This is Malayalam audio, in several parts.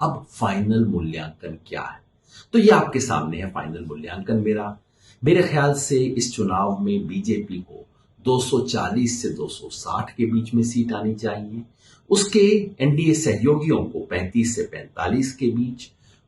अब फाइनल मूल्यांकन क्या है तो ये आपके सामने है फाइनल मूल्यांकन मेरा मेरे ख्याल से इस चुनाव में बीजेपी को 240 से 260 के बीच में सीट आनी चाहिए उसके एनडीए सहयोगियों को 35 से 45 के बीच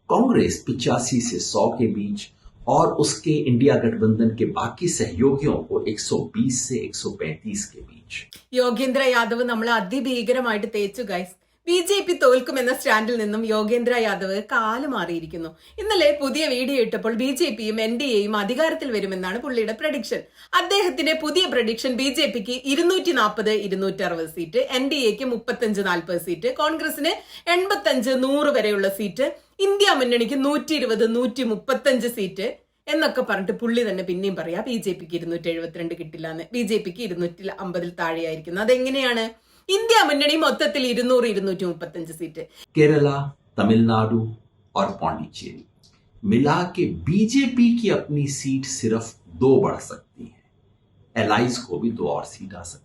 कांग्रेस पिचासी से 100 के बीच और उसके इंडिया गठबंधन के बाकी सहयोगियों को 120 से 135 के बीच യോഗേന്ദ്ര യാദവ് നമ്മൾ അതിഭീകരമായിട്ട് തേച്ചു ഗൈസ് ബി ജെ പി തോൽക്കുമെന്ന സ്റ്റാൻഡിൽ നിന്നും യോഗേന്ദ്ര യാദവ് കാൽ മാറിയിരിക്കുന്നു. ഇന്നലെ പുതിയ വീഡിയോ ഇട്ടപ്പോൾ ബി ജെ പിയും എൻ ഡി എയും അധികാരത്തിൽ വരുമെന്നാണ് പുള്ളിയുടെ പ്രഡിക്ഷൻ. അദ്ദേഹത്തിന്റെ പുതിയ പ്രഡിക്ഷൻ ബി ജെ പിക്ക് ഇരുന്നൂറ്റി നാൽപ്പത് ഇരുന്നൂറ്റി അറുപത് സീറ്റ് എൻ ഡി എക്ക് മുപ്പത്തഞ്ച് നാൽപ്പത് സീറ്റ് കോൺഗ്രസിന് എൺപത്തഞ്ച് നൂറ് വരെയുള്ള സീറ്റ് ഇന്ത്യ മുന്നണിക്ക് നൂറ്റി ഇരുപത് നൂറ്റി മുപ്പത്തഞ്ച് സീറ്റ് എന്നൊക്കെ പറഞ്ഞിട്ട് പുള്ളി തന്നെ പിന്നെയും പറയാ ബി ജെ പിക്ക് ഇരുന്നൂറ്റി എഴുപത്തിരണ്ട് കിട്ടില്ല എന്ന് ബി ജെ പിക്ക് ഇരുന്നൂറ്റി അമ്പതിൽ താഴെയായിരിക്കുന്നു. അതെങ്ങനെയാണ്? ഇന്ത്യ മുന്നണി മൊത്തത്തിൽ ഇരുന്നൂറ് ഇരുന്നൂറ്റി മുപ്പത്തഞ്ച് സീറ്റ് केरला तमिलनाडु और पौंडीचेरी मिला के बीजेपी की अपनी सीट सिर्फ दो बढ़ सकती है एलाइज को भी दो और सीट आ सकती है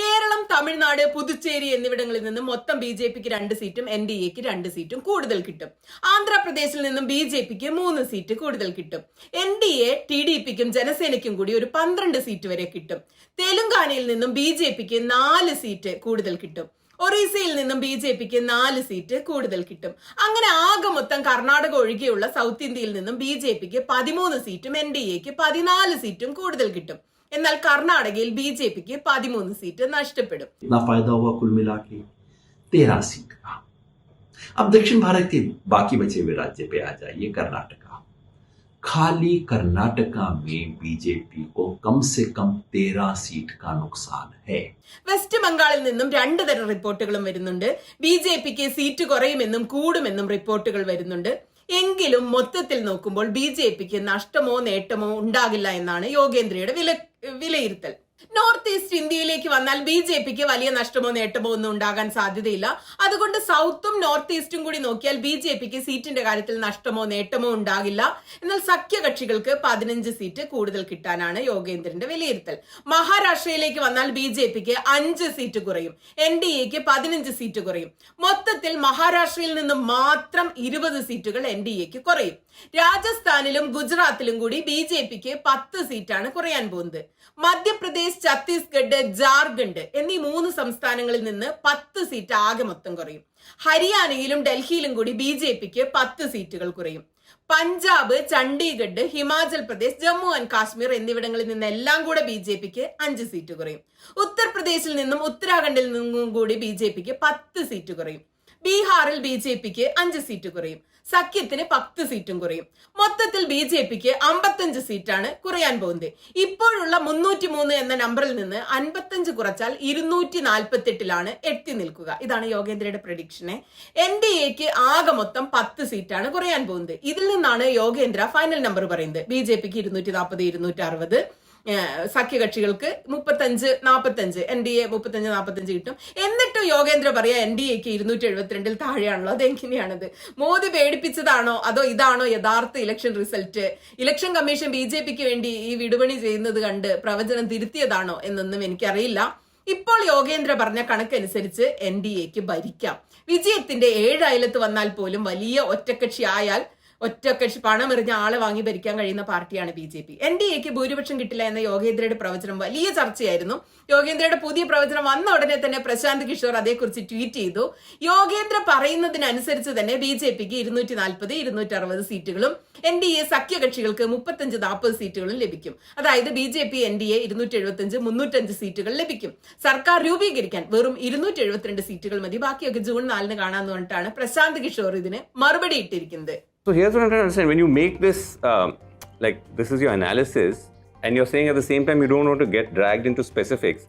കേരളം തമിഴ്നാട് പുതുച്ചേരി എന്നിവിടങ്ങളിൽ നിന്നും മൊത്തം ബി ജെ പിക്ക് രണ്ട് സീറ്റും എൻ ഡി എക്ക് രണ്ട് സീറ്റും കൂടുതൽ കിട്ടും. ആന്ധ്രാപ്രദേശിൽ നിന്നും ബി ജെ പിക്ക് മൂന്ന് സീറ്റ് കൂടുതൽ കിട്ടും. N D A T D പിക്കും ജനസേനയ്ക്കും കൂടി ഒരു പന്ത്രണ്ട് സീറ്റ് വരെ കിട്ടും. തെലുങ്കാനയിൽ നിന്നും ബി ജെ പിക്ക് നാല് സീറ്റ് കൂടുതൽ കിട്ടും. ഒറീസയിൽ നിന്നും ബി ജെ പിക്ക് നാല് സീറ്റ് കൂടുതൽ കിട്ടും. അങ്ങനെ ആകെ മൊത്തം കർണാടക ഒഴികെയുള്ള സൗത്ത് ഇന്ത്യയിൽ നിന്നും ബി ജെ പിക്ക് പതിമൂന്ന് സീറ്റും എൻ ഡി എക്ക് പതിനാല് സീറ്റും കൂടുതൽ കിട്ടും. എന്നാൽ കർണാടകയിൽ ബി ജെ പിക്ക് പതിമൂന്ന് സീറ്റ് നഷ്ടപ്പെടും इतना फायदा हुआ कुल मिला के तेरह सीट का अब दक्षिण भारत के बाकी बचे हुए राज्य पे आ जाइए कर्नाटका खाली कर्नाटका में बीजेपी को कम से कम तेरह सीट का नुकसान है വെസ്റ്റ് ബംഗാളിൽ നിന്നും രണ്ട് തരം റിപ്പോർട്ടുകളും വരുന്നുണ്ട് ബി ജെ പിക്ക് സീറ്റ് കുറയുമെന്നും കൂടുമെന്നും റിപ്പോർട്ടുകൾ വരുന്നുണ്ട് എങ്കിലും മൊത്തത്തിൽ നോക്കുമ്പോൾ ബി ജെ പിക്ക് നഷ്ടമോ നേട്ടമോ ഉണ്ടാകില്ല എന്നാണ് യോഗേന്ദ്രയുടെ വില വിലയിരുത്തൽ. നോർത്ത് ഈസ്റ്റ് ഇന്ത്യയിലേക്ക് വന്നാൽ ബി ജെ പിക്ക് വലിയ നഷ്ടമോ നേട്ടമോ ഒന്നും ഉണ്ടാകാൻ സാധ്യതയില്ല. അതുകൊണ്ട് സൗത്തും നോർത്ത് ഈസ്റ്റും കൂടി നോക്കിയാൽ ബി ജെ പിക്ക് സീറ്റിന്റെ കാര്യത്തിൽ നഷ്ടമോ നേട്ടമോ ഉണ്ടാകില്ല. എന്നാൽ സഖ്യകക്ഷികൾക്ക് പതിനഞ്ച് സീറ്റ് കൂടുതൽ കിട്ടാനാണ് യോഗേന്ദ്രന്റെ വിലയിരുത്തൽ. മഹാരാഷ്ട്രയിലേക്ക് വന്നാൽ ബി ജെ പിക്ക് അഞ്ച് സീറ്റ് കുറയും. എൻ ഡി എക്ക് പതിനഞ്ച് സീറ്റ് കുറയും. മൊത്തത്തിൽ മഹാരാഷ്ട്രയിൽ നിന്ന് മാത്രം ഇരുപത് സീറ്റുകൾ എൻ ഡി എക്ക് കുറയും. രാജസ്ഥാനിലും ഗുജറാത്തിലും കൂടി ബി ജെ പിക്ക് പത്ത് സീറ്റാണ് കുറയാൻ പോകുന്നത്. മധ്യപ്രദേശ് ഛത്തീസ്ഗഡ് ജാർഖണ്ഡ് എന്നീ മൂന്ന് സംസ്ഥാനങ്ങളിൽ നിന്ന് പത്ത് സീറ്റ് ആകെ മൊത്തം കുറയും. ഹരിയാനയിലും ഡൽഹിയിലും കൂടി ബി ജെ പിക്ക് പത്ത് സീറ്റുകൾ കുറയും. പഞ്ചാബ് ചണ്ഡീഗഡ് ഹിമാചൽ പ്രദേശ് ജമ്മു ആൻഡ് കാശ്മീർ എന്നിവിടങ്ങളിൽ നിന്നെല്ലാം കൂടെ ബി ജെ പിക്ക് അഞ്ച് സീറ്റ് കുറയും. ഉത്തർപ്രദേശിൽ നിന്നും ഉത്തരാഖണ്ഡിൽ നിന്നും കൂടി ബി ജെ പിക്ക് പത്ത് സീറ്റ് കുറയും. ബീഹാറിൽ ബി ജെ പിക്ക് അഞ്ച് സീറ്റ് കുറയും. സഖ്യത്തിന് പത്ത് സീറ്റും കുറയും. മൊത്തത്തിൽ ബി ജെ പിക്ക് അമ്പത്തഞ്ച് സീറ്റാണ് കുറയാൻ പോകുന്നത്. ഇപ്പോഴുള്ള മുന്നൂറ്റി മൂന്ന് എന്ന നമ്പറിൽ നിന്ന് അൻപത്തഞ്ച് കുറച്ചാൽ ഇരുന്നൂറ്റി നാൽപ്പത്തെട്ടിലാണ് എത്തി നിൽക്കുക. ഇതാണ് യോഗേന്ദ്രയുടെ പ്രഡിക്ഷനെ. എൻ ഡി എക്ക് ആകെ മൊത്തം പത്ത് സീറ്റാണ് കുറയാൻ പോകുന്നത്. ഇതിൽ നിന്നാണ് യോഗേന്ദ്ര ഫൈനൽ നമ്പർ പറയുന്നത്. ബി ജെ പിക്ക് ഇരുന്നൂറ്റി നാൽപ്പത് ഇരുന്നൂറ്റി അറുപത് സഖ്യകക്ഷികൾക്ക് മുപ്പത്തഞ്ച് നാൽപ്പത്തഞ്ച് എൻ ഡി എ മുപ്പത്തഞ്ച് നാൽപ്പത്തഞ്ച് കിട്ടും. എന്നിട്ടും യോഗേന്ദ്ര പറയാ എൻ ഡി എക്ക് ഇരുന്നൂറ്റി എഴുപത്തിരണ്ടിൽ താഴെയാണല്ലോ. അതെങ്ങനെയാണത്? മോദി പേടിപ്പിച്ചതാണോ? അതോ ഇതാണോ യഥാർത്ഥ election result election commission B J പിക്ക് വേണ്ടി ഈ വിടുപണി ചെയ്യുന്നത് കണ്ട് പ്രവചനം തിരുത്തിയതാണോ എന്നൊന്നും എനിക്കറിയില്ല. ഇപ്പോൾ യോഗേന്ദ്ര പറഞ്ഞ കണക്കനുസരിച്ച് എൻ ഡി എക്ക് ഭരിക്കാം. വിജയത്തിന്റെ ഏഴ് അയലത്ത് വന്നാൽ പോലും വലിയ ഒറ്റക്കക്ഷി ആയാൽ ഒറ്റക്കക്ഷി എറിഞ്ഞ ആളെ വാങ്ങി ഭരിക്കാൻ കഴിയുന്ന പാർട്ടിയാണ് B J P. N D എക്ക് ഭൂരിപക്ഷം കിട്ടില്ല എന്ന യോഗേന്ദ്രയുടെ പ്രവചനം വലിയ ചർച്ചയായിരുന്നു. യോഗേന്ദ്രയുടെ പുതിയ പ്രവചനം വന്ന ഉടനെ തന്നെ പ്രശാന്ത് കിഷോർ അതേക്കുറിച്ച് ട്വീറ്റ് ചെയ്തു. യോഗേന്ദ്ര പറയുന്നതിനനുസരിച്ച് തന്നെ ബി ജെ പിക്ക് ഇരുന്നൂറ്റി നാൽപ്പത് ഇരുന്നൂറ്റി അറുപത് സീറ്റുകളും എൻ ഡി എ സഖ്യകക്ഷികൾക്ക് മുപ്പത്തഞ്ച് നാൽപ്പത് സീറ്റുകളും ലഭിക്കും. അതായത് B J P N D A ഇരുന്നൂറ്റി എഴുപത്തഞ്ച് മുന്നൂറ്റഞ്ച് സീറ്റുകൾ ലഭിക്കും. സർക്കാർ രൂപീകരിക്കാൻ വെറും ഇരുന്നൂറ്റി എഴുപത്തിരണ്ട് സീറ്റുകൾ മതി. ബാക്കിയൊക്കെ ജൂൺ നാലിന് കാണാമെന്ന് പറഞ്ഞിട്ടാണ് പ്രശാന്ത് കിഷോർ ഇതിന് മറുപടി ഇട്ടിരിക്കുന്നത്. So here's what I'm trying to understand. When you make this, um, like this is your analysis, and you're saying at the same time you don't want to get dragged into specifics.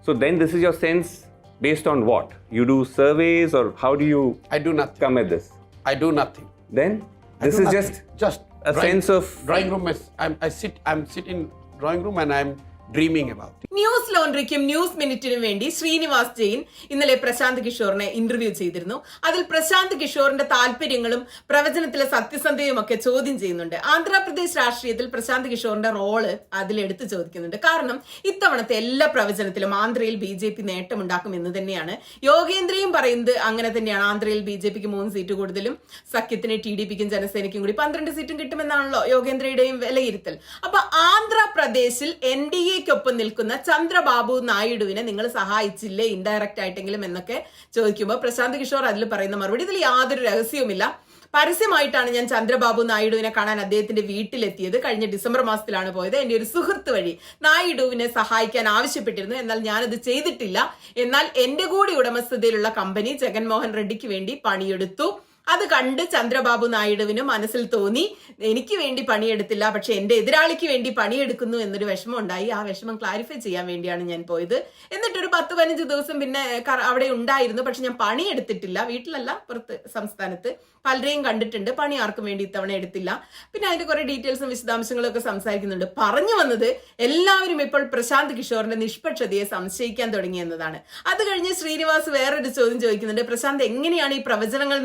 So then this is your sense based on what? You do surveys, or how do you I do nothing. come at this? I do nothing. Then I this is nothing. just just a sense of- drawing room. Is, I'm, I sit. I'm sitting drawing room and I'm dreaming about it. News ലോണ്ടറിക്കും news മിനിറ്റിനും വേണ്ടി ശ്രീനിവാസ് ജെയിൻ ഇന്നലെ പ്രശാന്ത് കിഷോറിനെ ഇന്റർവ്യൂ ചെയ്തിരുന്നു. അതിൽ പ്രശാന്ത് കിഷോറിന്റെ താല്പര്യങ്ങളും പ്രവചനത്തിലെ സത്യസന്ധതയും ഒക്കെ ചോദ്യം ചെയ്യുന്നുണ്ട്. ആന്ധ്രാപ്രദേശ് രാഷ്ട്രീയത്തിൽ പ്രശാന്ത് കിഷോറിന്റെ റോൾ അതിലെടുത്ത് ചോദിക്കുന്നുണ്ട്. കാരണം ഇത്തവണത്തെ എല്ലാ പ്രവചനത്തിലും ആന്ധ്രയിൽ ബി ജെ പി നേട്ടമുണ്ടാക്കും എന്ന് തന്നെയാണ്. യോഗേന്ദ്രയും പറയുന്നത് അങ്ങനെ തന്നെയാണ്. ആന്ധ്രയിൽ ബി ജെ പിക്ക് മൂന്ന് സീറ്റ് കൂടുതലും സഖ്യത്തിന് ടി ഡി പിക്കും ജനസേനയ്ക്കും കൂടി പന്ത്രണ്ട് സീറ്റും കിട്ടുമെന്നാണല്ലോ യോഗേന്ദ്രയുടെയും വിലയിരുത്തൽ. അപ്പൊ ആന്ധ്രാപ്രദേശിൽ എൻ ഡി എക്കൊപ്പം നിൽക്കുന്ന ചന്ദ്രബാബു നായിഡുവിനെ നിങ്ങൾ സഹായിച്ചില്ലേ ഇൻഡയറക്റ്റ് ആയിട്ടെങ്കിലും എന്നൊക്കെ ചോദിക്കുമ്പോൾ പ്രശാന്ത് കിഷോർ അതിൽ പറയുന്ന മറുപടി. ഇതിൽ യാതൊരു രഹസ്യവുമില്ല. പരസ്യമായിട്ടാണ് ഞാൻ ചന്ദ്രബാബു നായിഡുവിനെ കാണാൻ അദ്ദേഹത്തിന്റെ വീട്ടിലെത്തിയത്. കഴിഞ്ഞ ഡിസംബർ മാസത്തിലാണ് പോയത്. എന്റെ ഒരു സുഹൃത്ത് വഴി നായിഡുവിനെ സഹായിക്കാൻ ആവശ്യപ്പെട്ടിരുന്നു. എന്നാൽ ഞാനത് ചെയ്തിട്ടില്ല. എന്നാൽ എന്റെ കൂടി ഉടമസ്ഥതയിലുള്ള കമ്പനി ജഗൻമോഹൻ റെഡ്ഡിക്ക് വേണ്ടി പണിയെടുത്തു. അത് കണ്ട് ചന്ദ്രബാബു നായിഡുവിന് മനസ്സിൽ തോന്നി എനിക്ക് വേണ്ടി പണിയെടുത്തില്ല പക്ഷെ എന്റെ എതിരാളിക്ക് വേണ്ടി പണിയെടുക്കുന്നു എന്നൊരു വിഷമം ഉണ്ടായി ആ വിഷമം ക്ലാരിഫൈ ചെയ്യാൻ വേണ്ടിയാണ് ഞാൻ പോയത്. എന്നിട്ട് ഒരു പത്ത് പതിനഞ്ച് ദിവസം പിന്നെ അവിടെ ഉണ്ടായിരുന്നു. പക്ഷെ ഞാൻ പണിയെടുത്തിട്ടില്ല. വീട്ടിലല്ല പുറത്ത് സംസ്ഥാനത്ത്. പലരെയും കണ്ടിട്ടുണ്ട്. പണി ആർക്കും വേണ്ടി ഇത്തവണ എടുത്തില്ല. പിന്നെ അതിന്റെ കുറെ ഡീറ്റെയിൽസും വിശദാംശങ്ങളും ഒക്കെ സംസാരിക്കുന്നുണ്ട്. പറഞ്ഞു വന്നത് എല്ലാവരും ഇപ്പോൾ പ്രശാന്ത് കിഷോറിന്റെ നിഷ്പക്ഷതയെ സംശയിക്കാൻ തുടങ്ങി എന്നതാണ്. അത് കഴിഞ്ഞ് ശ്രീനിവാസ് വേറൊരു ചോദ്യം ചോദിക്കുന്നുണ്ട്. പ്രശാന്ത് എങ്ങനെയാണ് ഈ പ്രവചനങ്ങൾ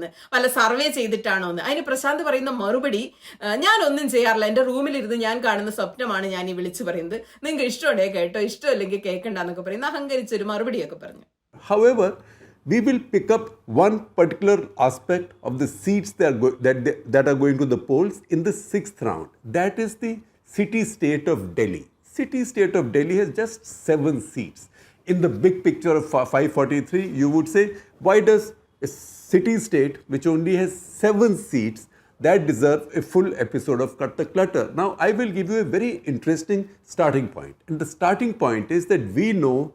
നടത്തുന്നതെന്ന് വല്ല സർവേ ചെയ്തിട്ടാണോ എന്ന് അതിന് പ്രശാന്ത് പറയുന്ന മറുപടി ഞാനൊന്നും ചെയ്യാറില്ല എന്റെ റൂമിലിരുന്ന് ഞാൻ കാണുന്ന സ്വപ്നമാണ് ഞാൻ ഈ വിളിച്ചു പറയുന്നത് നിങ്ങൾക്ക് ഇഷ്ടമുണ്ടേ കേട്ടോ ഇഷ്ടമല്ലെങ്കിൽ കേൾക്കണ്ട എന്നൊക്കെ പറയുന്ന അഹങ്കരിച്ചൊരു മറുപടിയൊക്കെ പറഞ്ഞു However, we will pick up one particular aspect of the seats that are, go- that, they- that are going to the polls in the sixth round. That is the city state of Delhi. City state of Delhi has just seven seats. In the big picture of 543, you would say, why does city state which only has seven seats that deserve a full episode of Cut the Clutter? Now, I will give you a very interesting starting point. And the starting point is that we know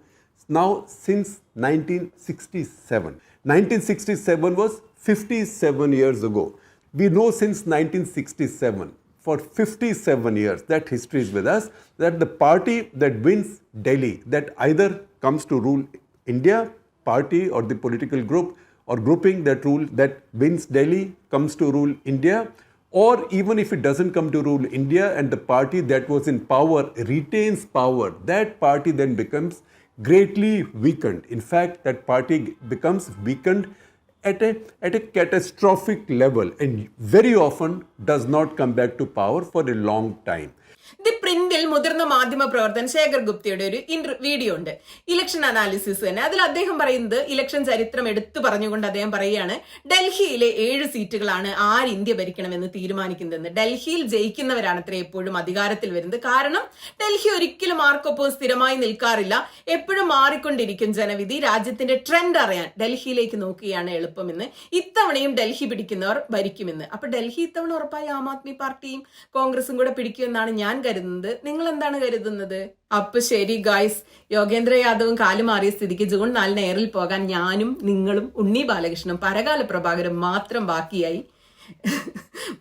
now since 1967. 1967 was 57 years ago. We know since 1967, for 57 years, that history is with us, that the party that wins Delhi, that either comes to rule India, party or the political group or grouping that rule that wins Delhi comes to rule India, or even if it doesn't come to rule India and the party that was in power retains power, that party then becomes greatly weakened. In fact, that party becomes weakened at a, at a catastrophic level and very often does not come back to power for a long time. The പ്രിന്റിൽ മുതിർന്ന മാധ്യമ പ്രവർത്തകൻ ശേഖർ ഗുപ്തയുടെ ഒരു വീഡിയോ ഉണ്ട്. ഇലക്ഷൻ അനാലിസിസ് തന്നെ. അതിൽ അദ്ദേഹം പറയുന്നത് ഇലക്ഷൻ ചരിത്രം എടുത്തു പറഞ്ഞുകൊണ്ട് അദ്ദേഹം പറയുകയാണ് ഡൽഹിയിലെ ഏഴ് സീറ്റുകളാണ് ആര് ഇന്ത്യ ഭരിക്കണമെന്ന് തീരുമാനിക്കുന്നതെന്ന്. ഡൽഹിയിൽ ജയിക്കുന്നവരാണ് അത്ര എപ്പോഴും അധികാരത്തിൽ വരുന്നത്. കാരണം ഡൽഹി ഒരിക്കലും ആർക്കൊപ്പം സ്ഥിരമായി നിൽക്കാറില്ല. എപ്പോഴും മാറിക്കൊണ്ടിരിക്കും ജനവിധി. രാജ്യത്തിന്റെ ട്രെൻഡ് അറിയാൻ ഡൽഹിയിലേക്ക് നോക്കുകയാണ് എളുപ്പമെന്ന്. ഇത്തവണയും ഡൽഹി പിടിക്കുന്നവർ ഭരിക്കുമെന്ന്. അപ്പൊ ഡൽഹി ഇത്തവണ ഉറപ്പായി ആം ആദ്മി പാർട്ടിയും കോൺഗ്രസും കൂടെ പിടിക്കുമെന്നാണ് ഞാൻ കരുതുന്നത്. നിങ്ങൾ എന്താണ് കരുതുന്നത്? അപ്പൊ ശരി ഗായ്സ് യോഗേന്ദ്ര യാദവും കാലുമാറിയ സ്ഥിതിക്ക് ജൂൺ നാലിന് എയറിൽ പോകാൻ ഞാനും നിങ്ങളും ഉണ്ണി ബാലകൃഷ്ണനും പരകാല പ്രഭാകരും മാത്രം ബാക്കിയായി.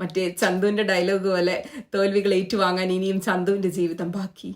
മറ്റേ ചന്തുവിന്റെ ഡയലോഗ് പോലെ തോൽവികൾ ഏറ്റുവാങ്ങാൻ ഇനിയും ചന്തുവിന്റെ ജീവിതം ബാക്കി.